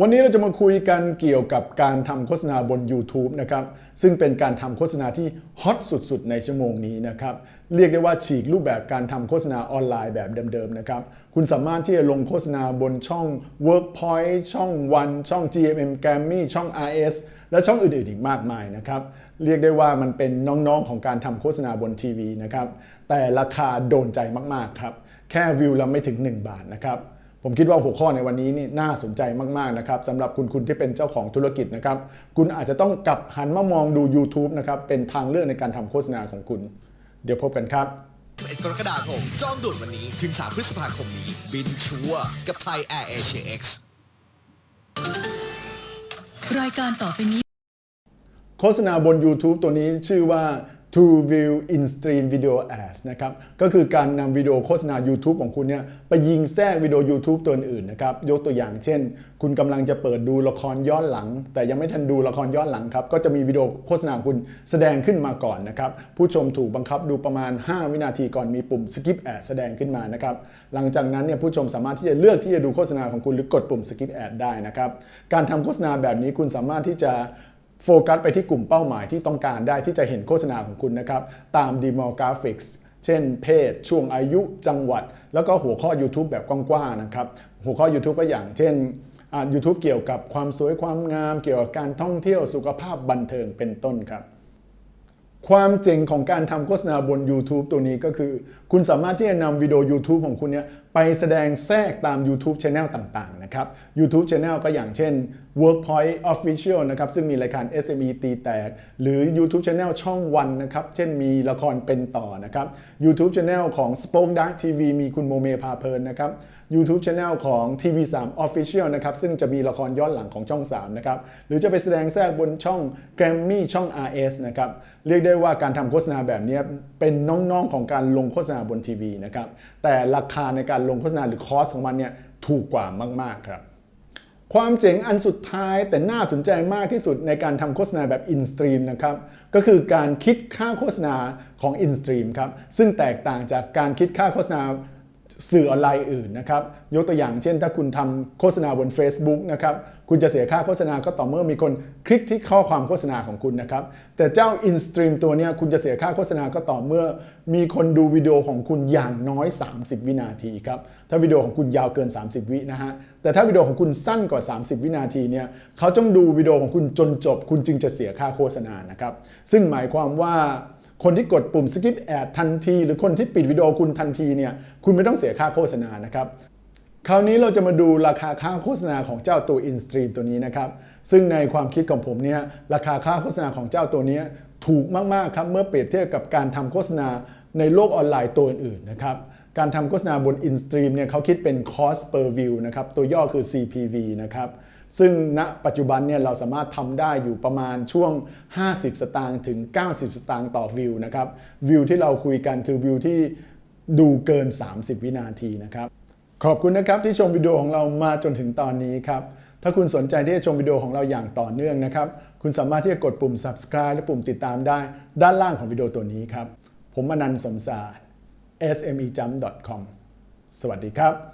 วันนี้เราจะมาคุยกันเกี่ยวกับการทำโฆษณาบน YouTube นะครับซึ่งเป็นการทำโฆษณาที่ฮอตสุดๆ ในชั่วโมงนี้นะครับเรียกได้ว่าฉีกรูปแบบการทำโฆษณาออนไลน์แบบเดิมๆนะครับคุณสามารถที่จะลงโฆษณาบนช่อง Workpoint ช่อง One ช่อง GMM Grammy ช่อง RS และช่องอื่นๆอีกมากมายนะครับเรียกได้ว่ามันเป็นน้องๆของการทำโฆษณาบนทีวีนะครับแต่ราคาโดนใจมากๆครับแค่วิวละไม่ถึง 1 บาทนะครับ ผมคิดว่าหัวข้อในวันนี้นี่น่าสนใจมาก ๆ นะครับสำหรับคุณคุณที่เป็นเจ้าของธุรกิจนะครับ คุณอาจจะต้องกลับหันมามองดู YouTube นะครับ เป็นทางเลือกในการทำโฆษณาของคุณ เดี๋ยวพบกันครับ 11กรกฎาคมจองด่วนวันนี้ถึง 3 พฤษภาคมนี้ บินชัวร์กับไทย Air Asia X รายการต่อไปนี้ โฆษณาบน YouTube ตัวนี้ชื่อว่า To View in Stream Video Ads นะครับ ก็คือการนำวิดีโอโฆษณา YouTube ของคุณเนี่ยไปยิงแทรกวิดีโอ YouTube ตัวอื่นนะครับ ยกตัวอย่างเช่น คุณกำลังจะเปิดดูละครย้อนหลัง แต่ยังไม่ทันดูละครย้อนหลังครับ ก็จะมีวิดีโอโฆษณาคุณแสดงขึ้นมาก่อนนะครับ ผู้ชมถูกบังคับดูประมาณ 5 วินาทีก่อนมีปุ่ม Skip Ad แสดงขึ้นมานะครับ หลังจากนั้นเนี่ยผู้ชมสามารถที่จะเลือกที่จะดูโฆษณาของคุณหรือกดปุ่ม Skip Ad ได้นะครับ การทำโฆษณาแบบนี้คุณสามารถที่จะ โฟกัสไปที่กลุ่มเป้าหมายที่ต้องการได้ที่จะเห็นโฆษณาของคุณนะครับ ตาม demographics เช่น เพศ ช่วงอายุจังหวัด แล้วก็หัวข้อ YouTube แบบกว้างๆนะครับ หัวข้อ YouTube ก็อย่างเช่นอ่า YouTube เกี่ยวกับความสวยความงาม เกี่ยวกับการท่องเที่ยวสุขภาพบันเทิงเป็นต้นครับความเจ๋งของการทำโฆษณาบน YouTube ตัวนี้ก็คือ คุณสามารถที่จะนำวิดีโอ YouTube ของคุณเนี่ย ไปแสดงแทรกตาม YouTube Channel ต่างๆ นะครับ YouTube Channel ก็อย่างเช่น Workpoint Official นะครับ ซึ่งมีรายการ SME ตีแตก หรือ YouTube Channel ช่องวันนะครับ เช่นมีละครเป็นต่อนะครับ YouTube Channel ของ Spoke Dark TV มีคุณโมเมพาเพลินนะครับ YouTube Channel ของ TV3 Official นะครับ ซึ่งจะมีละครย้อนหลังของช่อง 3 นะครับ หรือจะไปแสดงแทรกบนช่อง Grammy ช่อง RS นะครับ เรียกได้ว่าการทำโฆษณาแบบนี้เป็นน้องๆของการลงโฆษณาบนทีวีนะครับ แต่ราคาในการลงโฆษณาหรือคอสของมันเนี่ยถูกกว่ามาก ๆ ครับ ความเจ๋งอันสุดท้ายแต่น่าสนใจมากที่สุดในการทำโฆษณาแบบอินสตรีมนะครับ ก็คือการคิดค่าโฆษณาของอินสตรีมครับ ซึ่งแตกต่างจากการคิดค่าโฆษณา สื่อออนไลน์อื่นนะครับยกตัวอย่างเช่น ถ้าคุณทำโฆษณาบน Facebook นะครับคุณจะเสียค่าโฆษณาก็ต่อเมื่อมีคนคลิกที่ข้อความโฆษณาของคุณนะครับแต่เจ้า in-stream ตัวเนี้ยคุณจะเสียค่าโฆษณาก็ต่อเมื่อ มีคนดูวิดีโอของคุณอย่างน้อย 30 วินาทีครับถ้าวิดีโอของคุณยาวเกิน 30 วินะฮะแต่ถ้าวิดีโอของคุณสั้นกว่า 30 วินาทีเนี่ยเขาต้องดูวิดีโอของคุณจนจบ คุณจึงจะเสียค่าโฆษณานะครับซึ่งหมายความว่า คนที่กดปุ่ม skip ad ทันที หรือคนที่ปิดวิดีโอคุณทันทีเนี่ยคุณไม่ต้องเสียค่าโฆษณานะครับคราวนี้เราจะมาดูราคาค่าโฆษณาของเจ้าตัว InStream ตัวนี้นะครับ ซึ่งในความคิดของผมเนี่ยราคาค่าโฆษณาของเจ้าตัวนี้ถูกมาก ๆ ครับ เมื่อเปรียบเทียบกับการทำโฆษณาในโลกออนไลน์ตัวอื่นๆนะครับ การทำโฆษณาบน InStream เนี่ยเขาคิดเป็น cost per view นะครับ ตัวย่อคือ CPV นะครับ ซึ่งณปัจจุบันเนี่ยเราสามารถทำได้อยู่ประมาณช่วง 50 สตางค์ถึง 90 สตางค์ต่อวิวนะครับ วิวที่เราคุยกันคือวิวที่ดูเกิน 30 วินาทีนะครับ ขอบคุณนะครับที่ชมวิดีโอของเรามาจนถึงตอนนี้ครับ ถ้าคุณสนใจที่จะชมวิดีโอของเราอย่างต่อเนื่องนะครับ คุณสามารถที่จะกดปุ่ม subscribe และปุ่มติดตามได้ ด้านล่างของวิดีโอตัวนี้ครับ ผมอนันต์สมศาสตร์ smejump.com สวัสดีครับ